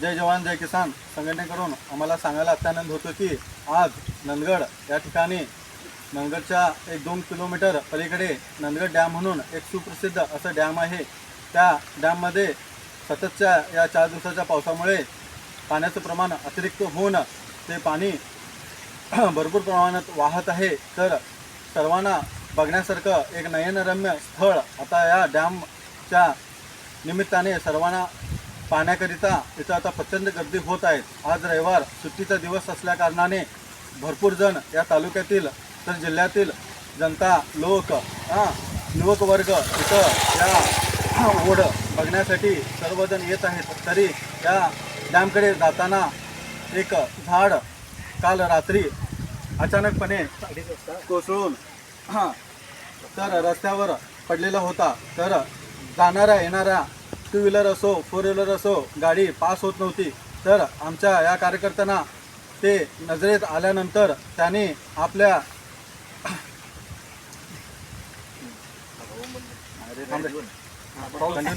जय जवान जय किसान. संघटनेकडून आम्हाला सांगायला अत्यानंद होतो की आज नंदगड या ठिकाणी नंदगडच्या एक दोन किलोमीटर पलीकडे नंदगड डॅम म्हणून एक सुप्रसिद्ध असं डॅम आहे. त्या डॅममध्ये सततच्या या चार दिवसाच्या पावसामुळे पाण्याचं प्रमाण अतिरिक्त होऊन ते पाणी भरपूर प्रमाणात वाहत आहे. तर सर्वांना बघण्यासारखं एक नयनरम्य स्थळ आता या डॅमच्या निमित्ताने सर्वांना पाहण्याकरिता इथं आता प्रचंड गर्दी होत आहे. आज रविवार सुट्टीचा दिवस असल्या कारणाने भरपूर जण या तालुक्यातील तर जिल्ह्यातील जनता लोक हां युवक वर्ग इथं या ओढ बघण्यासाठी सर्वजण येत आहेत. तरी या डॅमकडे जाताना एक झाड काल रात्री अचानकपणे कोसळून हां तर रस्त्यावर पडलेला होता. तर जाणाऱ्या येणाऱ्या टू व्हीलर असो फोर व्हीलर असो गाडी पास होत नव्हती तर आमच्या या कार्यकर्त्यांना ते नजरेत आल्यानंतर त्यांनी आपल्या.